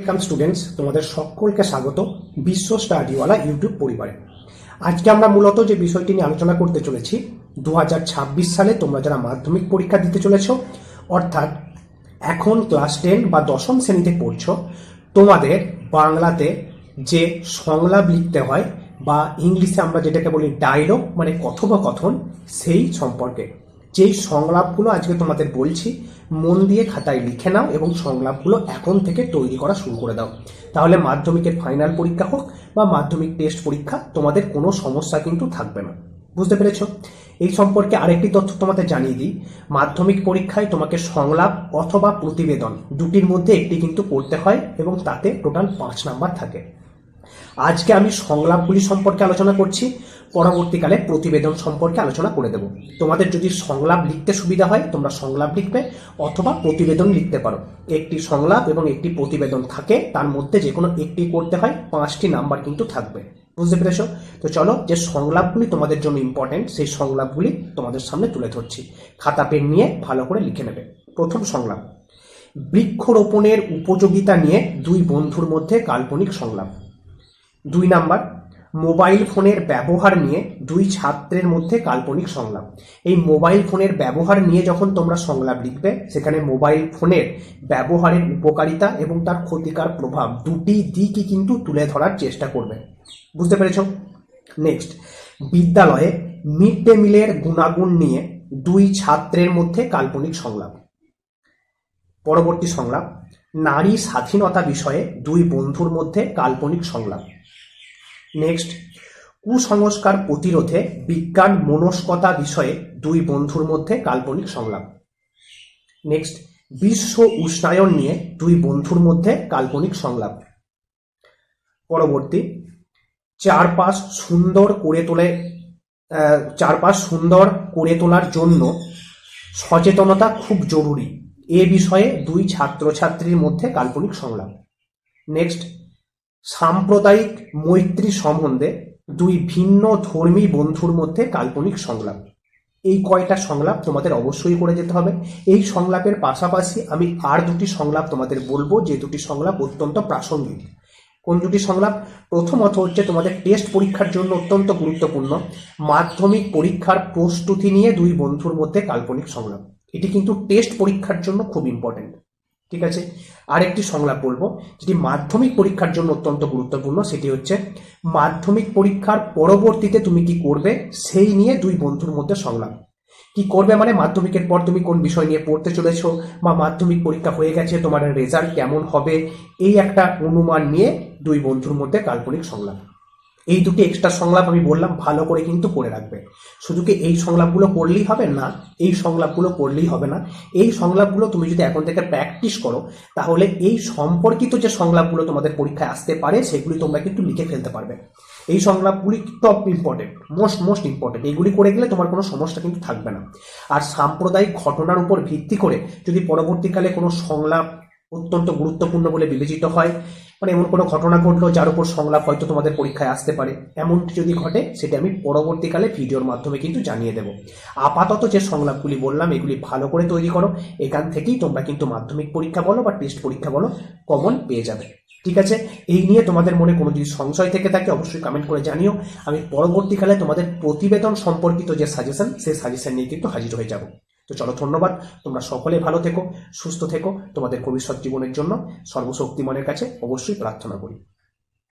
Welcome students তোমাদের সকলকে স্বাগত বিশ্ব স্টাডিওয়ালা ইউটিউব পরিবারে। আজকে আমরা মূলত যে বিষয়টি নিয়ে আলোচনা করতে চলেছি, দুহাজার ছাব্বিশ সালে তোমরা যারা মাধ্যমিক পরীক্ষা দিতে চলেছ, অর্থাৎ এখন ক্লাস টেন বা দশম শ্রেণীতে পড়ছো, তোমাদের বাংলাতে যে সংলাপ লিখতে হয় বা ইংলিশে আমরা যেটাকে বলি ডায়লগ মানে কথোপকথন, সেই সম্পর্কে। যেই সংলাপগুলো আজকে তোমাদের বলছি, মন দিয়ে খাতায় লিখে নাও এবং সংলাপগুলো এখন থেকে তৈরি করা শুরু করে দাও। তাহলে মাধ্যমিকের ফাইনাল পরীক্ষা হোক বা মাধ্যমিক টেস্ট পরীক্ষা, তোমাদের কোনো সমস্যা কিন্তু থাকবে না। বুঝতে পেরেছ? এই সম্পর্কে আরেকটি তথ্য তোমাদের জানিয়ে দিই। মাধ্যমিক পরীক্ষায় তোমাকে সংলাপ অথবা প্রতিবেদন দুটির মধ্যে একটি কিন্তু পড়তে হয় এবং তাতে টোটাল পাঁচ নাম্বার থাকে। আজকে আমি সংলাপগুলি সম্পর্কে আলোচনা করছি, পরবর্তীকালে প্রতিবেদন সম্পর্কে আলোচনা করে দেব। তোমাদের যদি সংলাপ লিখতে সুবিধা হয়, তোমরা সংলাপ লিখবে অথবা প্রতিবেদন লিখতে পারো। একটি সংলাপ এবং একটি প্রতিবেদন থাকে, তার মধ্যে যে কোনো একটি করতে হয়, পাঁচটি নাম্বার কিন্তু থাকবে। বুঝতে পেরেছ? তো চলো, যে সংলাপগুলি তোমাদের জন্য ইম্পর্টেন্ট সেই সংলাপগুলি তোমাদের সামনে তুলে ধরছি। খাতা, পেন নিয়ে ভালো করে লিখে নেবে। প্রথম সংলাপ। বৃক্ষরোপণের উপযোগিতা নিয়ে দুই বন্ধুর মধ্যে কাল্পনিক সংলাপ। দুই নাম্বার, মোবাইল ফোনের ব্যবহার নিয়ে দুই ছাত্রের মধ্যে কাল্পনিক সংলাপ। এই মোবাইল ফোনের ব্যবহার নিয়ে যখন তোমরা সংলাপ লিখবে, সেখানে মোবাইল ফোনের ব্যবহারের উপকারিতা এবং তার ক্ষতিকার প্রভাব দুটি দিকই কিন্তু তুলে ধরার চেষ্টা করবে। বুঝতে পেরেছ? নেক্সট বিদ্যালয়ে মিড ডে মিলের গুণাগুণ নিয়ে দুই ছাত্রের মধ্যে কাল্পনিক সংলাপ। পরবর্তী সংলাপ, নারী স্বাধীনতা বিষয়ে দুই বন্ধুর মধ্যে কাল্পনিক সংলাপ। নেক্সট কুসংস্কার প্রতিরোধে বিজ্ঞান মনস্কতা বিষয়ে দুই বন্ধুর মধ্যে কাল্পনিক সংলাপ। নেক্সট বিশ্ব উষ্ণায়ন নিয়ে দুই বন্ধুর মধ্যে কাল্পনিক সংলাপ। পরবর্তী, চারপাশ সুন্দর করে তোলে চারপাশ সুন্দর করে তোলার জন্য সচেতনতা খুব জরুরি। এ বিষয়ে দুই ছাত্রছাত্রীর মধ্যে কাল্পনিক সংলাপ। নেক্সট সাম্প্রদায়িক মৈত্রী সম্বন্ধে দুই ভিন্ন ধর্মী বন্ধুর মধ্যে কাল্পনিক সংলাপ। এই কয়টা সংলাপ তোমাদের অবশ্যই করে যেতে হবে। এই সংলাপের পাশাপাশি আমি আর দুটি সংলাপ তোমাদের বলব, যে দুটি সংলাপ অত্যন্ত প্রাসঙ্গিক। কোন দুটি সংলাপ? প্রথমত হচ্ছে তোমাদের টেস্ট পরীক্ষার জন্য অত্যন্ত গুরুত্বপূর্ণ মাধ্যমিক পরীক্ষার প্রস্তুতি নিয়ে দুই বন্ধুর মধ্যে কাল্পনিক সংলাপ। এটি কিন্তু টেস্ট পরীক্ষার জন্য খুব ইম্পর্টেন্ট ঠিক আছে? আরেকটি সংলাপ বলব, যেটি মাধ্যমিক পরীক্ষার জন্য অত্যন্ত গুরুত্বপূর্ণ, সেটি হচ্ছে, মাধ্যমিক পরীক্ষার পরবর্তীতে তুমি কি করবে? সেই নিয়ে দুই বন্ধুর মধ্যে সংলাপ। কি করবে মানে মাধ্যমিকের পর তুমি কোন বিষয় নিয়ে পড়তে চলেছো, বা মাধ্যমিক পরীক্ষা হয়ে গেছে, তোমার রেজাল্ট কেমন হবে? এই একটা অনুমান নিয়ে দুই বন্ধুর মধ্যে কাল্পনিক সংলাপ। এই দুটি এক্সট্রা সংলাপ আমি বললাম, ভালো করে কিন্তু করে রাখবে। শুধু কি এই সংলাপগুলো করলেই হবে না, এই সংলাপগুলো করলেই হবে না। এই সংলাপগুলো তুমি যদি এখন থেকে প্র্যাকটিস করো, তাহলে এই সম্পর্কিত যে সংলাপগুলো তোমাদের পরীক্ষায় আসতে পারে, সেগুলি তোমরা কিন্তু লিখে ফেলতে পারবে। এই সংলাপগুলি top important most most important এগুলি করে গেলে তোমার কোনো সমস্যা কিন্তু থাকবে না। আর সাম্প্রদায়িক ঘটনার উপর ভিত্তি করে যদি পরবর্তীকালে কোনো সংলাপ অত্যন্ত গুরুত্বপূর্ণ বলে বিবেচিত হয় মানে এমন কোনো ঘটনা ঘটলো যার উপর সংলাপ হয়তো তোমাদের পরীক্ষায় আসতে পারে। এমনটি যদি ঘটে, সেটা আমি পরবর্তীকালে ভিডিওর মাধ্যমে কিন্তু জানিয়ে দেবো। আপাতত যে সংলাপগুলি বললাম, এগুলি ভালো করে তৈরি করো। এখান থেকেই তোমরা কিন্তু মাধ্যমিক পরীক্ষা বলো বা টেস্ট পরীক্ষা বলো, কমন পেয়ে যাবে। ঠিক আছে? এই নিয়ে তোমাদের মনে কোনো যদি সংশয় থেকে থাকে, অবশ্যই কমেন্ট করে জানিও। আমি পরবর্তীকালে তোমাদের প্রতিবেদন সম্পর্কিত যে সাজেশন সেই সাজেশন নিয়ে কিন্তু হাজির হয়ে যাব। তো চলো ধন্যবাদ। তোমরা সকলে ভালো থেকো, সুস্থ থেকো তোমাদের ভবিষ্যৎ জীবনের জন্য। সর্বশক্তিমানের কাছে অবশ্যই প্রার্থনা করি।